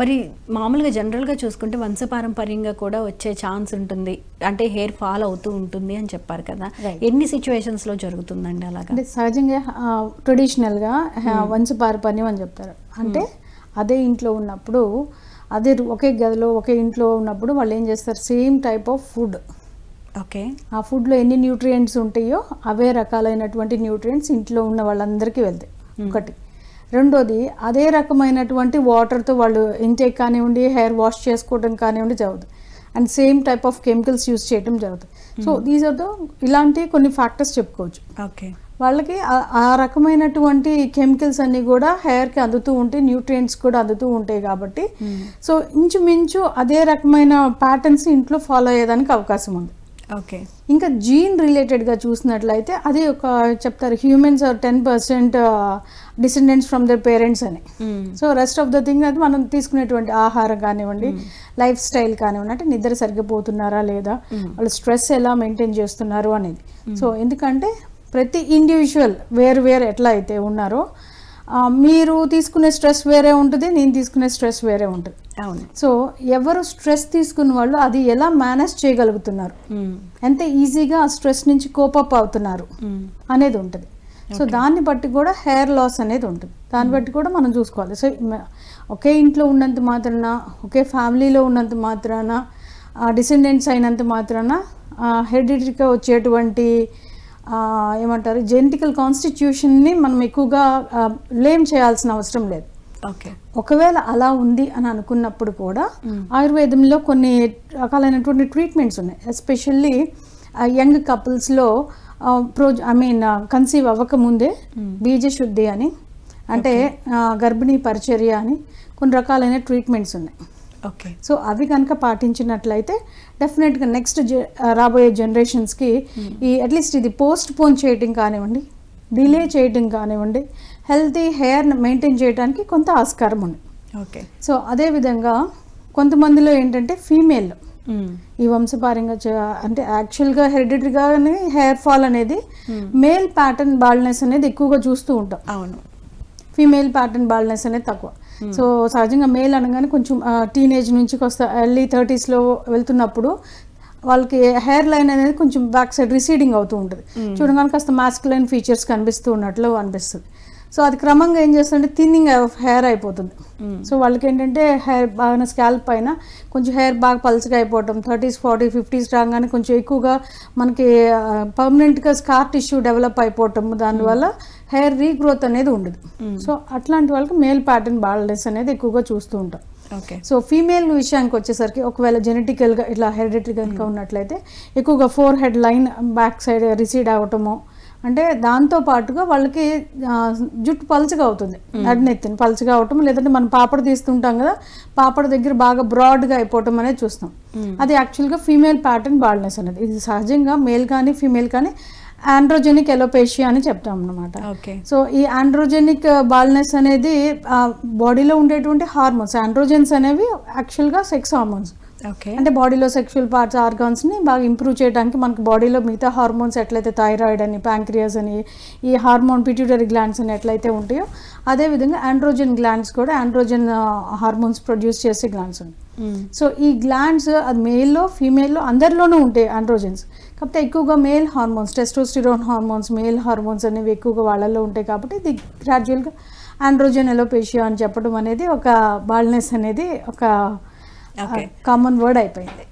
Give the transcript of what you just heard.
మరి మామూలుగా జనరల్గా చూసుకుంటే వంశపారంపర్యంగా కూడా వచ్చే ఛాన్స్ ఉంటుంది. అంటే హెయిర్ ఫాల్ అవుతూ ఉంటుంది అని చెప్పారు కదా. ఎన్ని సిచ్యువేషన్స్లో జరుగుతుందండి అలాగా? అంటే సహజంగా ట్రెడిషనల్గా వంశపారపర్యం అని చెప్తారు. అంటే అదే ఇంట్లో ఉన్నప్పుడు అదే ఒకే గదిలో ఒకే ఇంట్లో ఉన్నప్పుడు వాళ్ళు ఏం చేస్తారు? Same type of food okay. ఆ ఫుడ్లో ఎన్ని న్యూట్రియంట్స్ ఉంటాయో అవే రకాలైనటువంటి న్యూట్రియంట్స్ ఇంట్లో ఉన్న వాళ్ళందరికీ వెళ్తాయి. ఒకటి. రెండోది అదే రకమైనటువంటి వాటర్తో వాళ్ళు ఇంటేక్ కానివ్వండి హెయిర్ వాష్ చేసుకోవడం కానివ్వండి జరుగుతుంది and same type of chemicals use చేయడం జరుగుతుంది సో దీస్ ఆర్ ద ఇలాంటి కొన్ని ఫ్యాక్టర్స్ చెప్పుకోవచ్చు. ఓకే వాళ్ళకి ఆ- ఆ రకమైనటువంటి కెమికల్స్ అన్నీ కూడా హెయిర్కి అందుతూ ఉంటాయి న్యూట్రియంట్స్ కూడా అందుతూ ఉంటాయి కాబట్టి. సో ఇంచుమించు అదే రకమైన ప్యాటర్న్స్ ఇంట్లో ఫాలో అయ్యేదానికి అవకాశం ఉంది. ఓకే. ఇంకా జీన్ రిలేటెడ్గా చూసినట్లయితే అది ఒక చెప్తారు humans are ten percent descendants from their parents అని. So rest of the thing అది మనం తీసుకునేటువంటి ఆహారం కానివ్వండి లైఫ్ స్టైల్ కానివ్వండి అంటే నిద్ర సరిగ్గా పోతున్నారా లేదా వాళ్ళు స్ట్రెస్ ఎలా మెయింటైన్ చేస్తున్నారు అనేది. సో ఎందుకంటే ప్రతి ఇండివిజువల్ వేరు వేరు ఎట్లా అయితే ఉన్నారో మీరు తీసుకునే స్ట్రెస్ వేరే ఉంటుంది నేను తీసుకునే స్ట్రెస్ వేరే ఉంటుంది. అవును. సో ఎవరు స్ట్రెస్ తీసుకున్న వాళ్ళు అది ఎలా మేనేజ్ చేయగలుగుతున్నారు? ఎంత ఈజీగా ఆ స్ట్రెస్ నుంచి కోపప్ అవుతున్నారు అనేది ఉంటుంది. సో దాన్ని బట్టి కూడా హెయిర్ లాస్ అనేది ఉంటుంది. దాన్ని బట్టి కూడా మనం చూసుకోవాలి. సో ఒకే ఇంట్లో ఉన్నంత మాత్రాన ఒకే ఫ్యామిలీలో ఉన్నంత మాత్రాన డిసెండెంట్స్ అయినంత మాత్రాన హెరిడిటరీగా వచ్చేటువంటి ఏమంటారు జెనెటికల్ కాన్స్టిట్యూషన్ని మనం ఎక్కువగా లేమ్ చేయాల్సిన అవసరం లేదు. ఓకే. ఒకవేళ అలా ఉంది అని అనుకున్నప్పుడు కూడా ఆయుర్వేదంలో కొన్ని రకాలైనటువంటి ట్రీట్మెంట్స్ ఉన్నాయి. ఎస్పెషల్లీ యంగ్ కపుల్స్లో ప్రో ఐ మీన్ కన్సీవ్ అవ్వకముందే బీజ శుద్ధి అని అంటే గర్భిణీ పరిచర్య అని కొన్ని రకాలైన ట్రీట్మెంట్స్ ఉన్నాయి. ఓకే సో అవి కనుక పాటించినట్లయితే డెఫినెట్గా నెక్స్ట్ రాబోయే జనరేషన్స్కి ఈ అట్లీస్ట్ ఇది పోస్ట్ పోన్ చేయటం కానివ్వండి డిలే చేయటం కానివ్వండి హెల్తీ హెయిర్ మెయింటైన్ చేయడానికి కొంత ఆస్కారం ఉంది. ఓకే సో అదేవిధంగా కొంతమందిలో ఏంటంటే ఫీమేల్ ఈ వంశపారంగా అంటే యాక్చువల్గా హెరిడిటరీగానే హెయిర్ ఫాల్ అనేది మేల్ ప్యాటర్న్ బాల్నెస్ అనేది ఎక్కువగా చూస్తూ ఉంటాం. అవును. ఫీమేల్ ప్యాటర్న్ బాల్నెస్ అనేది తక్కువ. సో సహజంగా మేల్ అనగానే కొంచెం టీనేజ్ నుంచి వస్తా ఎర్లీ థర్టీస్లో వెళ్తున్నప్పుడు వాళ్ళకి హెయిర్ లైన్ అనేది కొంచెం బ్యాక్ సైడ్ రిసీడింగ్ అవుతూ ఉంటుంది. చూడగానే కాస్త మాస్కులైన్ ఫీచర్స్ కనిపిస్తూ ఉన్నట్లు అనిపిస్తుంది. సో అది క్రమంగా ఏం చేస్తుంటే థిన్నింగ్ హెయిర్ అయిపోతుంది. సో వాళ్ళకి ఏంటంటే హెయిర్ బాగా స్కాల్ప్ పైన కొంచెం హెయిర్ బాగా పల్చగా అయిపోవటం థర్టీస్ ఫార్టీ ఫిఫ్టీస్ రాగానే కొంచెం ఎక్కువగా మనకి పర్మనెంట్గా స్కార్ టిష్యూ డెవలప్ అయిపోవటం దానివల్ల హెయిర్ రీగ్రోత్ అనేది ఉండదు. సో అట్లాంటి వాళ్ళకి మేల్ ప్యాటర్న్ బాల్నెస్ అనేది ఎక్కువగా చూస్తూ ఉంటాం. ఓకే. సో ఫీమేల్ విషయానికి వచ్చేసరికి ఒకవేళ జెనెటికల్గా ఇట్లా హెరిడిటరీ కనుక ఉన్నట్లయితే ఎక్కువగా forehead line back side recede అవ్వటము. అంటే దాంతో పాటుగా వాళ్ళకి జుట్టు పలుచగా అవుతుంది. నడినెత్తిన పలుచగా అవటం లేదంటే మనం పాపడ తీస్తుంటాం కదా పాపడ దగ్గర బాగా బ్రాడ్గా అయిపోవటం అనేది చూస్తాం. అది యాక్చువల్గా ఫీమేల్ ప్యాటర్న్ బాల్నెస్ అనేది. ఇది సహజంగా మేల్ కానీ ఫీమేల్ కానీ ఆండ్రోజెనిక్ ఎలోపేషియా అని చెప్తాం అన్నమాట. ఓకే సో ఈ ఆండ్రోజెనిక్ బాల్నెస్ అనేది బాడీలో ఉండేటువంటి హార్మోన్స్ ఆండ్రోజెన్స్ అనేవి యాక్చువల్గా సెక్స్ హార్మోన్స్ ఓకే అంటే బాడీలో సెక్షువల్ పార్ట్స్ ఆర్గాన్స్ని బాగా ఇంప్రూవ్ చేయడానికి మనకి బాడీలో మిగతా హార్మోన్స్ ఎట్లయితే థైరాయిడ్ అని ప్యాంక్రియాస్ అని ఈ హార్మోన్ పిట్యూటరీ గ్లాండ్స్ అని ఎట్లయితే ఉంటాయో అదేవిధంగా ఆండ్రోజెన్ గ్లాండ్స్ కూడా ఆండ్రోజెన్ హార్మోన్స్ ప్రొడ్యూస్ చేసే గ్లాండ్స్ ఉంటాయి సో ఈ గ్లాండ్స్ అది మేల్లో ఫీమేల్లో అందరిలోనూ ఉంటాయి ఆండ్రోజెన్స్ కాకపోతే ఎక్కువగా male hormones testosterone hormones male hormones అనేవి ఎక్కువగా వాళ్ళల్లో ఉంటాయి కాబట్టి ఇది గ్రాడ్యువల్గా ఆండ్రోజెన్ ఎలోపేషియా అని చెప్పడం అనేది ఒక బాల్నెస్ అనేది ఒక. కామన్ వర్డ్ అయిపోయింది.